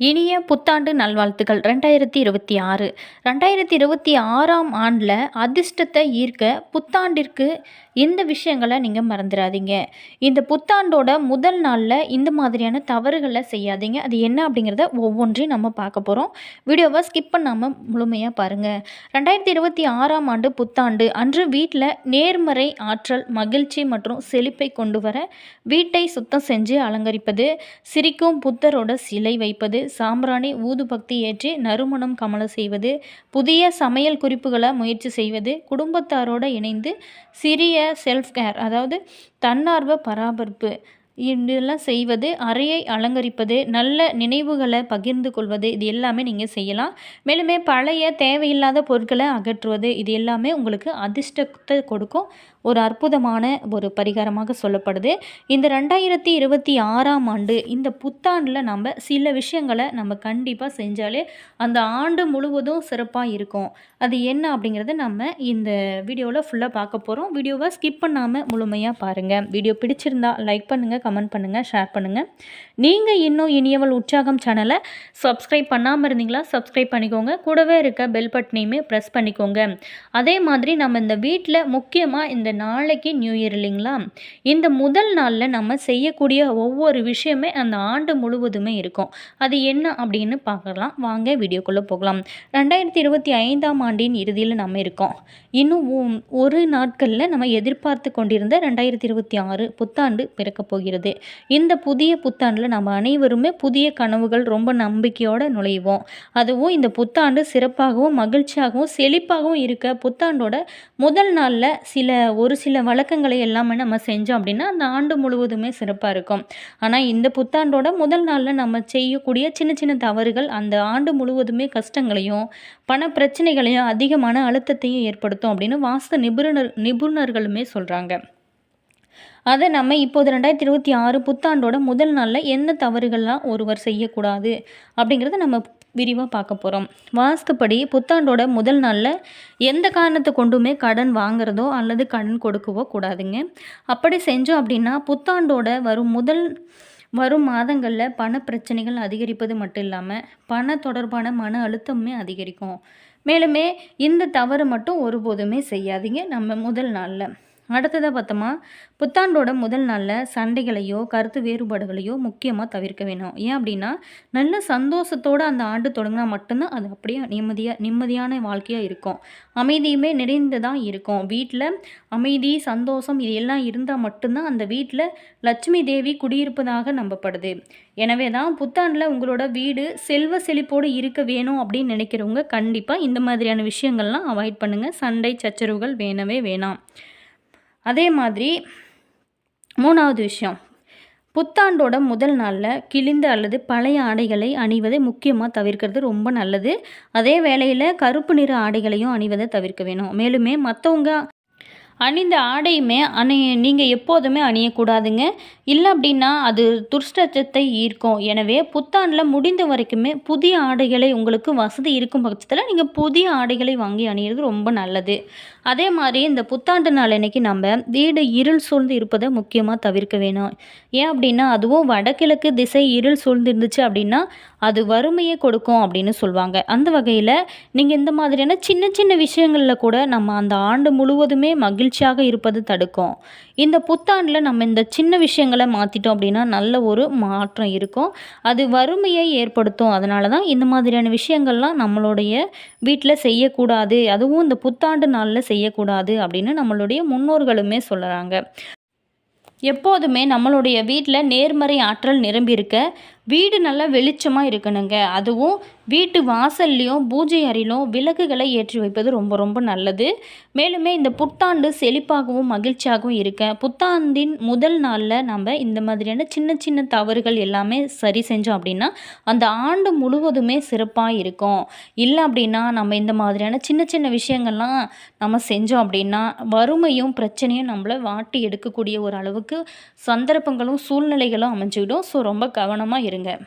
இனிய புத்தாண்டு நல்வாழ்த்துக்கள். ரெண்டாயிரத்தி இருபத்தி ஆறு. ரெண்டாயிரத்தி இருபத்தி ஆறாம் ஆண்டில் அதிர்ஷ்டத்தை ஈர்க்க புத்தாண்டிற்கு இந்த விஷயங்களை நீங்கள் மறந்துடாதீங்க இந்த புத்தாண்டோட முதல் நாளில் இந்த மாதிரியான தவறுகளை செய்யாதீங்க. அது என்ன அப்படிங்கிறத ஒவ்வொன்றையும் நம்ம பார்க்க போகிறோம் வீடியோவை ஸ்கிப் பண்ணாமல் முழுமையாக பாருங்கள் ரெண்டாயிரத்தி இருபத்தி ஆறாம் ஆண்டு புத்தாண்டு. அன்று வீட்டில் நேர்மறை ஆற்றல் மகிழ்ச்சி மற்றும் செழிப்பை கொண்டு வர வீட்டை சுத்தம் செஞ்சு அலங்கரிப்பது சிரிக்கும் புத்தரோட சிலை வைப்பது சாம்பிராணி ஊதுபக்தி ஏற்றி நறுமணம் கமல செய்வது புதிய சமையல் குறிப்புகளை முயற்சி செய்வது குடும்பத்தாரோடு இணைந்து சிறிய செல்ஃப் கேர் அதாவது தன்னார்வ பராமரிப்பு இதெல்லாம் செய்வது அறையை அலங்கரிப்பது நல்ல நினைவுகளை பகிர்ந்து கொள்வது இது எல்லாமே நீங்கள் செய்யலாம். மேலுமே பழைய தேவையில்லாத பொருட்களை அகற்றுவது இது எல்லாமே உங்களுக்கு அதிர்ஷ்டத்தை கொடுக்கும். ஒரு அற்புதமான ஒரு பரிகாரமாக சொல்லப்படுது. இந்த ரெண்டாயிரத்தி இருபத்தி ஆறாம் ஆண்டு இந்த புத்தாண்டில் நம்ம சில விஷயங்களை நம்ம கண்டிப்பாக செஞ்சாலே அந்த ஆண்டு முழுவதும் சிறப்பாக இருக்கும். அது என்ன அப்படிங்கிறத நம்ம இந்த வீடியோவில் ஃபுல்லாக பார்க்க போகிறோம் வீடியோவை ஸ்கிப் பண்ணாமல் முழுமையாக பாருங்கள் வீடியோ பிடிச்சிருந்தா லைக் பண்ணுங்கள் கமெண்ட் பண்ணுங்கள் ஷேர் பண்ணுங்கள் நீங்கள் இன்னும் இனியவள் உற்சாகம் சேனலை சப்ஸ்கிரைப் பண்ணாமல் இருந்தீங்களா சப்ஸ்கிரைப் பண்ணிக்கோங்க. கூடவே இருக்க பெல் பட்டனையுமே ப்ரெஸ் பண்ணிக்கோங்க. அதே மாதிரி நம்ம இந்த வீட்டில் முக்கியமாக இந்த நாளைக்கு நியூ இயர் இல்லைங்களா? இந்த முதல் நாளில் நம்ம செய்யக்கூடிய ஒவ்வொரு விஷயமே அந்த ஆண்டு முழுவதுமே இருக்கும். அது என்ன அப்படின்னு பார்க்கலாம். வாங்க வீடியோக்குள்ளே போகலாம். ரெண்டாயிரத்தி இருபத்தி ஐந்தாம் ஆண்டின் இறுதியில் நம்ம இருக்கோம். இன்னும் ஒரு நாட்களில் நம்ம எதிர்பார்த்து கொண்டிருந்த ரெண்டாயிரத்தி இருபத்தி ஆறு புத்தாண்டு பிறக்கப் போகிறது. இந்த புதிய புத்தாண்டில் நம்ம அனைவருமே புதிய கனவுகள் ரொம்ப நம்பிக்கையோடு நுழைவோம். அதுவும் இந்த புத்தாண்டு சிறப்பாகவும் மகிழ்ச்சியாகவும் செழிப்பாகவும் இருக்க புத்தாண்டோட முதல் நாளில் சில ஒரு சில வழக்கங்களை எல்லாமே நம்ம செஞ்சோம் அப்படின்னா அந்த ஆண்டு முழுவதுமே சிறப்பாக இருக்கும். ஆனால் இந்த புத்தாண்டோட முதல் நாளில் நம்ம செய்யக்கூடிய சின்ன சின்ன தவறுகள் அந்த ஆண்டு முழுவதுமே கஷ்டங்களையும் பண பிரச்சனைகளையும் அதிகமான அழுத்தத்தையும் ஏற்படுத்தும் அப்படின்னு வாஸ்து நிபுணர் நிபுணர்களுமே சொல்கிறாங்க அதை நம்ம இப்போது ரெண்டாயிரத்தி இருபத்தி ஆறு புத்தாண்டோட முதல் நாளில் என்ன தவறுகள்லாம் ஒருவர் செய்யக்கூடாது அப்படிங்கிறத நம்ம விரிவாக பார்க்க போகிறோம் வாஸ்துப்படி புத்தாண்டோட முதல் நாளில் எந்த காரணத்தை கொண்டுமே கடன் வாங்குறதோ அல்லது கடன் கொடுக்கவோ கூடாதுங்க. அப்படி செஞ்சோம் அப்படின்னா புத்தாண்டோட வரும் முதல் வரும் மாதங்களில் பண பிரச்சனைகள் அதிகரிப்பது மட்டும் இல்லாமல் பண தொடர்பான மன அழுத்தமே அதிகரிக்கும். மேலுமே இந்த தவறு மட்டும் ஒருபோதுமே செய்யாதீங்க நம்ம முதல் நாளில். அடுத்ததாக பார்த்தோமா புத்தாண்டோட முதல் நாளில் சண்டைகளையோ கருத்து வேறுபாடுகளையோ முக்கியமாக தவிர்க்க வேணும். ஏன் அப்படின்னா நல்ல சந்தோஷத்தோடு அந்த ஆண்டு தொடங்கினா மட்டும்தான் அது அப்படியே நிம்மதியாக நிம்மதியான வாழ்க்கையாக இருக்கும். அமைதியுமே நிறைந்ததாக இருக்கும். வீட்டில் அமைதி சந்தோஷம் இது எல்லாம் இருந்தால் மட்டும்தான் அந்த வீட்டில் லட்சுமி தேவி குடியிருப்பதாக நம்பப்படுது. எனவே தான் புத்தாண்டில் உங்களோட வீடு செல்வ செழிப்போடு இருக்க வேணும் அப்படின்னு நினைக்கிறவங்க கண்டிப்பாக இந்த மாதிரியான விஷயங்கள்லாம் அவாய்ட் பண்ணுங்கள் சண்டை சச்சரவுகள் வேணவே வேணாம். அதே மாதிரி மூணாவது விஷயம். புத்தாண்டோட முதல் நாளில் கிழிந்த அல்லது பழைய ஆடைகளை அணிவதை முக்கியமாக தவிர்க்கிறது ரொம்ப நல்லது. அதே வேளையில் கருப்பு நிற ஆடைகளையும் அணிவதை தவிர்க்க வேணும். மேலுமே மற்றவங்க அணிந்த ஆடையுமே அணி நீங்கள் எப்போதுமே அணியக்கூடாதுங்க. இல்லை அப்படின்னா அது துர்ஷ்டத்தை ஈர்க்கும். எனவே புத்தாண்டில் முடிந்த வரைக்குமே புதிய ஆடைகளை உங்களுக்கு வசதி இருக்கும் பட்சத்தில் நீங்கள் புதிய ஆடைகளை வாங்கி அணியிறது ரொம்ப நல்லது. அதே மாதிரி இந்த புத்தாண்டு நாள் அன்னைக்கு நம்ம வீடு இருள் சூழ்ந்து இருப்பதை முக்கியமாக தவிர்க்க வேணும். ஏன் அப்படின்னா அதுவும் வடகிழக்கு திசை இருள் சூழ்ந்து இருந்துச்சு அப்படின்னா அது வறுமையை கொடுக்கும் அப்படின்னு சொல்லுவாங்க. அந்த வகையில் நீங்கள் இந்த மாதிரியான சின்ன சின்ன விஷயங்களில் கூட நம்ம அந்த ஆண்டு முழுவதுமே மகிழ்ச்சியாக இருப்பது தடுக்கும். இந்த புத்தாண்டில் நம்ம இந்த சின்ன விஷயங்களை மாற்றிட்டோம் அப்படின்னா நல்ல ஒரு மாற்றம் இருக்கும். அது வறுமையை ஏற்படுத்தும். அதனால தான் இந்த மாதிரியான விஷயங்கள்லாம் நம்மளுடைய வீட்டில் செய்யக்கூடாது. அதுவும் இந்த புத்தாண்டு நாளில் செய்யக்கூடாது அப்படின்னு நம்மளுடைய முன்னோர்களுமே சொல்கிறாங்க எப்போதுமே நம்மளுடைய வீட்டில் நேர்மறை ஆற்றல் நிரம்பியிருக்க வீடு நல்லா வெளிச்சமாக இருக்கணுங்க. அதுவும் வீட்டு வாசல்லையும் பூஜை அறையிலும் விளக்குகளை ஏற்றி வைப்பது ரொம்ப ரொம்ப நல்லது. மேலுமே இந்த புத்தாண்டு செழிப்பாகவும் மகிழ்ச்சியாகவும் இருக்க புத்தாண்டின் முதல் நாளில் நம்ம இந்த மாதிரியான சின்ன சின்ன தவறுகள் எல்லாமே சரி செஞ்சோம் அப்படின்னா அந்த ஆண்டு முழுவதுமே சிறப்பாக இருக்கும். இல்லை அப்படின்னா நம்ம இந்த மாதிரியான சின்ன சின்ன விஷயங்கள்லாம் நம்ம செஞ்சோம் அப்படின்னா வறுமையும் பிரச்சனையும் நம்மளை வாட்டி எடுக்கக்கூடிய ஒரு அளவுக்கு சந்தர்ப்பங்களும் சூழ்நிலைகளும் அமைஞ்சுக்கிடும் ஸோ ரொம்ப கவனமாக இருங்க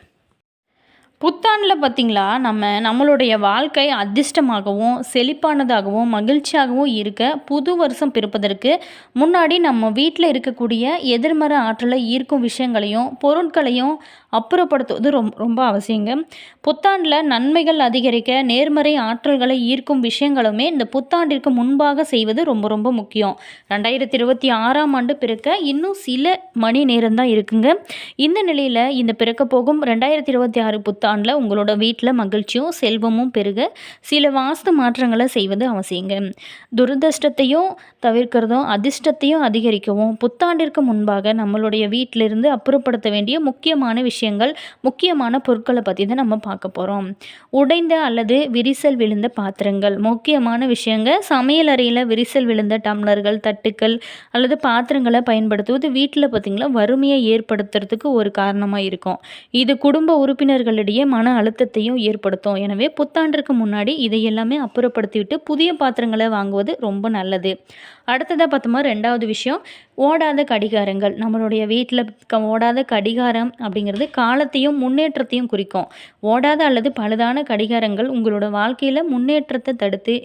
புத்தாண்டில் பார்த்திங்களா நம்ம நம்மளுடைய வாழ்க்கை அதிர்ஷ்டமாகவும் செழிப்பானதாகவும் மகிழ்ச்சியாகவும் இருக்க புது வருஷம் பிறப்பதற்கு முன்னாடி நம்ம வீட்டில் இருக்கக்கூடிய எதிர்மறை ஆற்றலை ஈர்க்கும் விஷயங்களையும் பொருட்களையும் அப்புறப்படுத்துவது ரொம்ப ரொம்ப அவசியங்க. புத்தாண்டில் நன்மைகள் அதிகரிக்க நேர்மறை ஆற்றல்களை ஈர்க்கும் விஷயங்களுமே இந்த புத்தாண்டிற்கு முன்பாக செய்வது ரொம்ப ரொம்ப முக்கியம். ரெண்டாயிரத்தி இருபத்தி ஆறாம் ஆண்டு பிறக்க இன்னும் சில மணி நேரம் தான் இருக்குங்க. இந்த நிலையில் இந்த பிறக்க போகும் ரெண்டாயிரத்தி இருபத்தி ஆறு புத்தாண்டில் உங்களோட வீட்டில் மகிழ்ச்சியும் செல்வமும் பெருக சில வாஸ்து மாற்றங்களை செய்வது அவசியங்க. துரதிருஷ்டத்தையும் தவிர்க்கிறதும் அதிர்ஷ்டத்தையும் அதிகரிக்கவும் புத்தாண்டிற்கு முன்பாக நம்மளுடைய வீட்டிலிருந்து அப்புறப்படுத்த வேண்டிய முக்கியமான விஷயங்கள் முக்கியமான பொருட்களை பற்றி தான் நம்ம பார்க்க போகிறோம் உடைந்த அல்லது விரிசல் விழுந்த பாத்திரங்கள். முக்கியமான விஷயங்க சமையல் அறையில் விரிசல் விழுந்த டம்ளர்கள் தட்டுக்கள் அல்லது பாத்திரங்களை பயன்படுத்துவது வீட்டில் பார்த்திங்களா வறுமையை ஏற்படுத்துறதுக்கு ஒரு காரணமாக இருக்கும். இது குடும்ப உறுப்பினர்களிடையே மன அழுத்தத்தையும் ஏற்படுத்தும். எனவே புத்தாண்டிற்கு முன்னாடி இதை எல்லாமே அப்புறப்படுத்திவிட்டு புதிய பாத்திரங்களை வாங்குவது ரொம்ப நல்லது. அடுத்ததாக பார்த்தோமா ரெண்டாவது விஷயம் ஓடாத கடிகாரங்கள். நம்மளுடைய வீட்டில் க ஓடாத கடிகாரம் அப்படிங்கிறது காலத்தையும் முன்னேற்றத்தையும் குறிக்கும். ஓடாத அல்லது பழுதான கடிகாரங்கள் உங்களோட வாழ்க்கையில் முன்னேற்றத்தை தடுத்து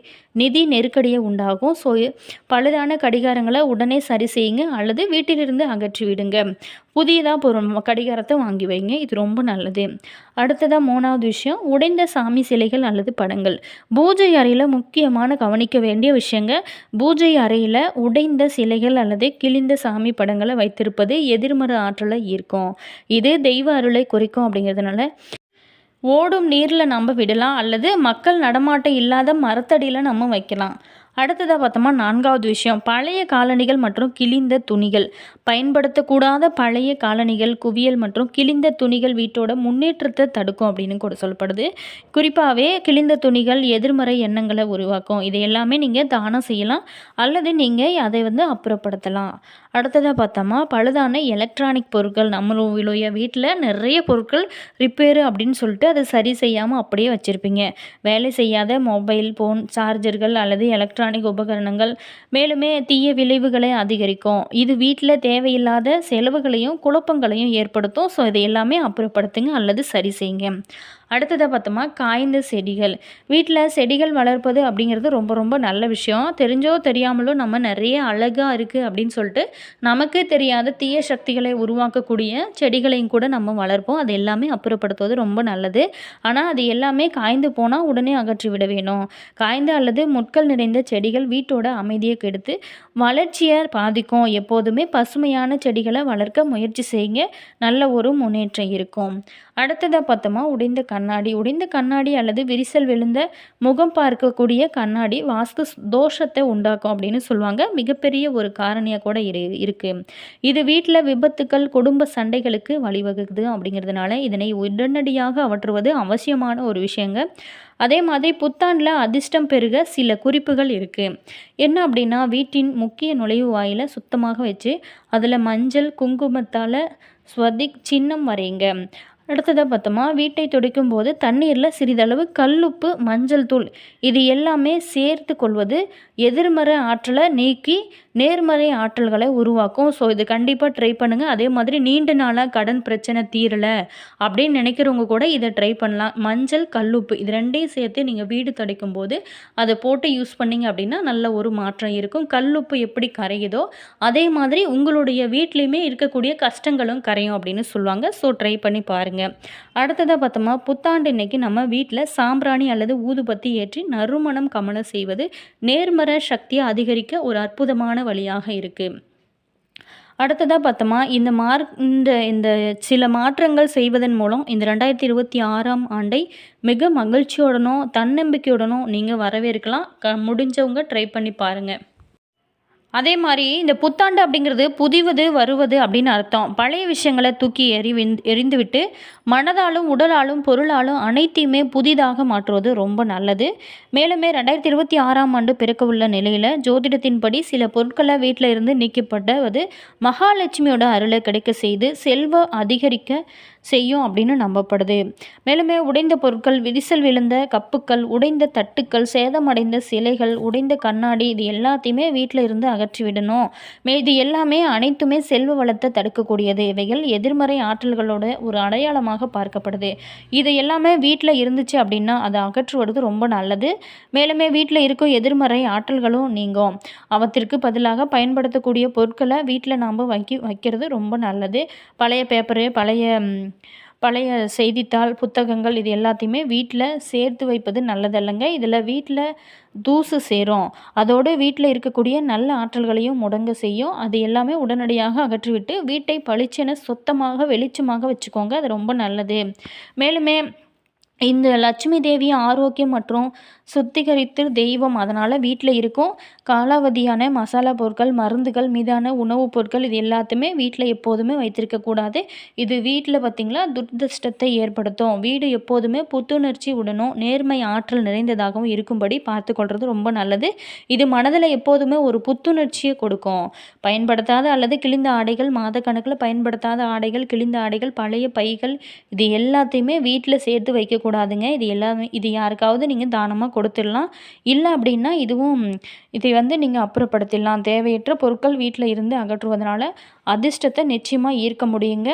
நிதி நெருக்கடியை உண்டாகும். ஸோ பழுதான கடிகாரங்களை உடனே சரி செய்யுங்க அல்லது வீட்டிலிருந்து அகற்றி விடுங்க. புதியதாக பொருள் கடிகாரத்தை வாங்கி வைங்க இது ரொம்ப நல்லது. அடுத்ததாக மூணாவது விஷயம் உடைந்த சாமி சிலைகள் அல்லது படங்கள். பூஜை அறையில் முக்கியமான கவனிக்க வேண்டிய விஷயங்க பூஜை அறையில் உடைந்த சிலைகள் அல்லது கிழிந்த சாமி படங்களை வைத்திருப்பது எதிர்மறை ஆற்றலை ஈர்க்கும். இது தெய்வ அருளை குறிக்கும் அப்படிங்கிறதுனால ஓடும் நீரில் நம்ம விடலாம் அல்லது மக்கள் நடமாட்டம் இல்லாத மரத்தடியில் நம்ம வைக்கலாம். அடுத்ததாக பார்த்தோமா நான்காவது விஷயம். பழைய காலணிகள் மற்றும் கிழிந்த துணிகள். பயன்படுத்தக்கூடாத பழைய காலணிகள் குவியல் மற்றும் கிழிந்த துணிகள் வீட்டோட முன்னேற்றத்தை தடுக்கும் அப்படின்னு கூட சொல்லப்படுது. குறிப்பாகவே கிழிந்த துணிகள் எதிர்மறை எண்ணங்களை உருவாக்கும். இது எல்லாமே நீங்கள் தானம் செய்யலாம். அல்லது நீங்கள் அதை வந்து அப்புறப்படுத்தலாம். அடுத்ததாக பார்த்தோமா பழுதான எலக்ட்ரானிக் பொருட்கள். நம்மளுடைய வீட்டில் நிறைய பொருட்கள் ரிப்பேரு அப்படின்னு சொல்லிட்டு அதை சரி செய்யாமல் அப்படியே வச்சுருப்பீங்க. வேலை செய்யாத மொபைல் ஃபோன் சார்ஜர்கள் அல்லது எலக்ட்ரானிக் உபகரணங்கள் மேலுமே தீய விளைவுகளை அதிகரிக்கும். இது வீட்டில் தேவையில்லாத செலவுகளையும் குழப்பங்களையும் ஏற்படுத்தும். ஸோ இதை எல்லாமே அப்புறப்படுத்துங்க அல்லது சரி செய்யுங்க. அடுத்ததாக பார்த்தோமா காய்ந்த செடிகள். வீட்டில் செடிகள் வளர்ப்பது அப்படிங்கிறது ரொம்ப ரொம்ப நல்ல விஷயம். தெரிஞ்சோ தெரியாமலோ நம்ம நிறைய அழகாக இருக்குது அப்படின்னு சொல்லிட்டு நமக்கு தெரியாத தீய சக்திகளை உருவாக்கக்கூடிய செடிகளையும் கூட நம்ம வளர்ப்போம். அது எல்லாமே அப்புறப்படுத்துவது ரொம்ப நல்லது. ஆனால் அது எல்லாமே காய்ந்து போனால் உடனே அகற்றி விட வேணும். காய்ந்த அல்லது முட்கள் நிறைந்த செடிகள் வீட்டோட அமைதியை கெடுத்து வளர்ச்சியை பாதிக்கும். எப்போதுமே பசுமையான செடிகளை வளர்க்க முயற்சி செய்யுங்க. நல்ல ஒரு முன்னேற்றம் இருக்கும். அடுத்ததாக பார்த்தோமா உடைந்த கண்ணாடி உடைந்த கண்ணாடி அல்லது விரிசல் விழுந்த முகம் பார்க்கக்கூடிய கண்ணாடி வாஸ்து தோஷத்தை உண்டாக்கும் அப்படின்னு சொல்லுவாங்க. மிகப்பெரிய ஒரு காரணியாக கூட இரு இருக்குது இது வீட்டில் விபத்துக்கள் குடும்ப சண்டைகளுக்கு வழிவகுக்குது அப்படிங்கிறதுனால இதனை உடனடியாக அவற்றுவது அவசியமான ஒரு விஷயங்க. அதே மாதிரி புத்தாண்டில் அதிர்ஷ்டம் பெருக சில குறிப்புகள் இருக்குது என்ன அப்படின்னா வீட்டின் முக்கிய நுழைவு வாயில சுத்தமாக வச்சு அதில் மஞ்சள் குங்குமத்தால் ஸ்வதிக் சின்னம் வரைங்க அடுத்ததாக பார்த்தோமா வீட்டை துடைக்கும் போது தண்ணீரில் சிறிதளவு கல்லுப்பு மஞ்சள் தூள். இது எல்லாமே சேர்த்து கொள்வது எதிர்மறை ஆற்றலை நீக்கி நேர்மறை ஆற்றல்களை உருவாக்கும். ஸோ இது கண்டிப்பாக ட்ரை பண்ணுங்கள் அதே மாதிரி நீண்ட நாளாக கடன் பிரச்சனை தீரலை அப்படின்னு நினைக்கிறவங்க கூட இதை ட்ரை பண்ணலாம். மஞ்சள் கல்லுப்பு இது ரெண்டையும் சேர்த்து நீங்கள் வீடு துடைக்கும் போது அதை போட்டு யூஸ் பண்ணிங்க அப்படின்னா நல்ல ஒரு மாற்றம் இருக்கும். கல்லுப்பு எப்படி கரையுதோ அதே மாதிரி உங்களுடைய வீட்லேயுமே இருக்கக்கூடிய கஷ்டங்களும் கரையும் அப்படின்னு சொல்லுவாங்க. ஸோ ட்ரை பண்ணி பாருங்கள் அடுத்ததாக பார்த்தோமா? புத்தாண்டு இன்னைக்கு நம்ம வீட்டில் சாம்பிராணி அல்லது ஊதுபத்தி ஏற்றி நறுமணம் கமல செய்வது நேர்மற சக்தியை அதிகரிக்க ஒரு அற்புதமான வழியாக இருக்குது அடுத்ததாக பார்த்தோமா இந்த மார்க் இந்த இந்த சில மாற்றங்கள் செய்வதன் மூலம் இந்த ரெண்டாயிரத்தி இருபத்தி ஆறாம் ஆண்டை மிக மகிழ்ச்சியுடனும் தன்னம்பிக்கையுடனும் நீங்கள் வரவேற்கலாம். க முடிஞ்சவங்க ட்ரை பண்ணி பாருங்கள் அதே மாதிரி இந்த புத்தாண்டு அப்படிங்கிறது புதிவது வருவது அப்படின்னு அர்த்தம். பழைய விஷயங்களை தூக்கி எறிவிந் எறிந்துவிட்டு மனதாலும் உடலாலும் பொருளாலும் அனைத்தையுமே புதிதாக மாற்றுவது ரொம்ப நல்லது. மேலுமே ரெண்டாயிரத்தி இருபத்தி ஆறாம் ஆண்டு பிறக்க உள்ள நிலையில் ஜோதிடத்தின்படி சில பொருட்களை வீட்டில் இருந்து நீக்கப்பட்டது மகாலட்சுமியோட அருளை கிடைக்க செய்து செல்வ அதிகரிக்க செய்யும் அப்படின்னு நம்பப்படுது. மேலுமே உடைந்த பொருட்கள் விரிசல் விழுந்த கப்புக்கள் உடைந்த தட்டுக்கள் சேதமடைந்த சிலைகள் உடைந்த கண்ணாடி இது எல்லாத்தையுமே வீட்டில் இருந்து அகற்றி விடணும். மே இது எல்லாமே அனைத்துமே செல்வ வளத்தை தடுக்கக்கூடியது. இவைகள் எதிர்மறை ஆற்றல்களோட ஒரு அடையாளமாக பார்க்கப்படுது. இது எல்லாமே வீட்டில் இருந்துச்சு அப்படின்னா அதை அகற்றுவது ரொம்ப நல்லது. மேலுமே வீட்டில் இருக்கும் எதிர்மறை ஆற்றல்களும் நீங்கும். அவற்றிற்கு பதிலாக பயன்படுத்தக்கூடிய பொருட்களை வீட்டில் நாம் வைக்க வைக்கிறது ரொம்ப நல்லது. பழைய பேப்பரு பழைய பழைய செய்தித்தாள் புத்தகங்கள் இது எல்லாத்தையுமே வீட்டில் சேர்த்து வைப்பது நல்லதல்லங்க. இதில் வீட்டில் தூசு சேரும். அதோடு வீட்டில் இருக்கக்கூடிய நல்ல ஆற்றல்களையும் முடங்க செய்யும். அது எல்லாமே உடனடியாக அகற்றிவிட்டு வீட்டை பளிச்சென சுத்தமாக வெளிச்சமாக வச்சுக்கோங்க. அது ரொம்ப நல்லது. மேலுமே இந்த லட்சுமி தேவி ஆரோக்கியம் மற்றும் சுத்திகரித்து தெய்வம். அதனால் வீட்டில் இருக்கும் காலாவதியான மசாலா பொருட்கள் மருந்துகள் மீதான உணவுப் பொருட்கள் இது எல்லாத்தையுமே வீட்டில் எப்போதுமே வைத்திருக்கக்கூடாது இது வீட்டில் பார்த்திங்களா துர்திருஷ்டத்தை ஏற்படுத்தும். வீடு எப்போதுமே புத்துணர்ச்சி உடனும் நேர்மை ஆற்றல் நிறைந்ததாகவும் இருக்கும்படி பார்த்துக்கொள்வது ரொம்ப நல்லது. இது மனதில் எப்போதுமே ஒரு புத்துணர்ச்சியை கொடுக்கும். பயன்படுத்தாத அல்லது கிழிந்த ஆடைகள் மாதக்கணக்கில் பயன்படுத்தாத ஆடைகள் கிழிந்த ஆடைகள் பழைய பைகள் இது எல்லாத்தையுமே வீட்டில் சேர்த்து கூடாதுங்க இது எல்லாமே இது யாருக்காவது நீங்கள் தானமாக கொடுத்துடலாம். இல்லை அப்படின்னா இதுவும் இதை வந்து நீங்கள் அப்புறப்படுத்திடலாம். தேவையற்ற பொருட்கள் வீட்டில் இருந்து அகற்றுவதனால அதிர்ஷ்டத்தை நிச்சயமாக ஈர்க்க முடியுங்க.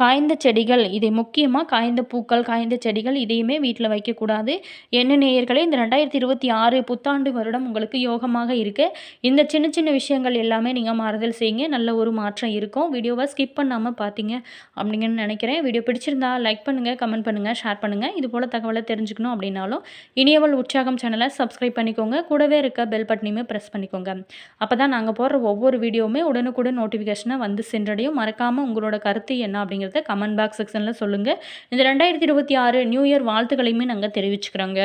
காய்ந்த செடிகள் இதை முக்கியமாக காய்ந்த பூக்கள் காய்ந்த செடிகள் இதையுமே வீட்டில் வைக்கக்கூடாது. என்ன நேயர்களே இந்த ரெண்டாயிரத்தி இருபத்தி ஆறு புத்தாண்டு வருடம் உங்களுக்கு யோகமாக இருக்குது இந்த சின்ன சின்ன விஷயங்கள் எல்லாமே நீங்கள் மாறுதல் செய்யுங்க. நல்ல ஒரு மாற்றம் இருக்கும். வீடியோவை ஸ்கிப் பண்ணாமல் பார்த்தீங்க அப்படிங்கன்னு நினைக்கிறேன். வீடியோ பிடிச்சிருந்தா லைக் பண்ணுங்கள் கமெண்ட் பண்ணுங்கள் ஷேர் பண்ணுங்கள் இது போல் தகவலை தெரிஞ்சுக்கணும் அப்படின்னாலும் இனியவள் உற்சாகம் சேனலை சப்ஸ்கிரைப் பண்ணிக்கோங்க. கூடவே இருக்க பெல் பட்டனையுமே ப்ரெஸ் பண்ணிக்கோங்க. அப்போ தான் நாங்கள் போடுற ஒவ்வொரு வீடியோவுமே உடனுக்குடன் நோட்டிஃபிகேஷனை வந்து சென்றடையும். மறக்காமல் உங்களோட கருத்து என்ன அப்படிங்கிறத கமெண்ட் பாக்ஸ் செக்ஷனில் சொல்லுங்கள் இந்த ரெண்டாயிரத்தி இருபத்தி ஆறு நியூ இயர் வாழ்த்துக்களையுமே நாங்கள் தெரிவிச்சுக்கிறோங்க.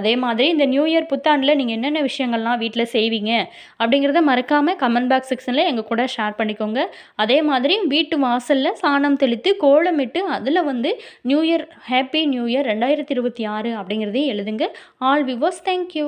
அதே மாதிரி இந்த நியூ இயர் புத்தாண்டில் நீங்கள் என்னென்ன விஷயங்கள்லாம் வீட்டில் செய்வீங்க அப்படிங்கிறத மறக்காமல் கமெண்ட் பாக்ஸ் செக்ஷனில் எங்கள் கூட ஷேர் பண்ணிக்கோங்க. அதே மாதிரி வீட்டு வாசலில் சாணம் தெளித்து கோலமிட்டு அதில் வந்து new year happy new year ரெண்டாயிரத்தி ரெண்டாயிரத்தி இருபத்தி ஆறு அப்படிங்கிறதையும் எழுதுங்க. All viewers thank you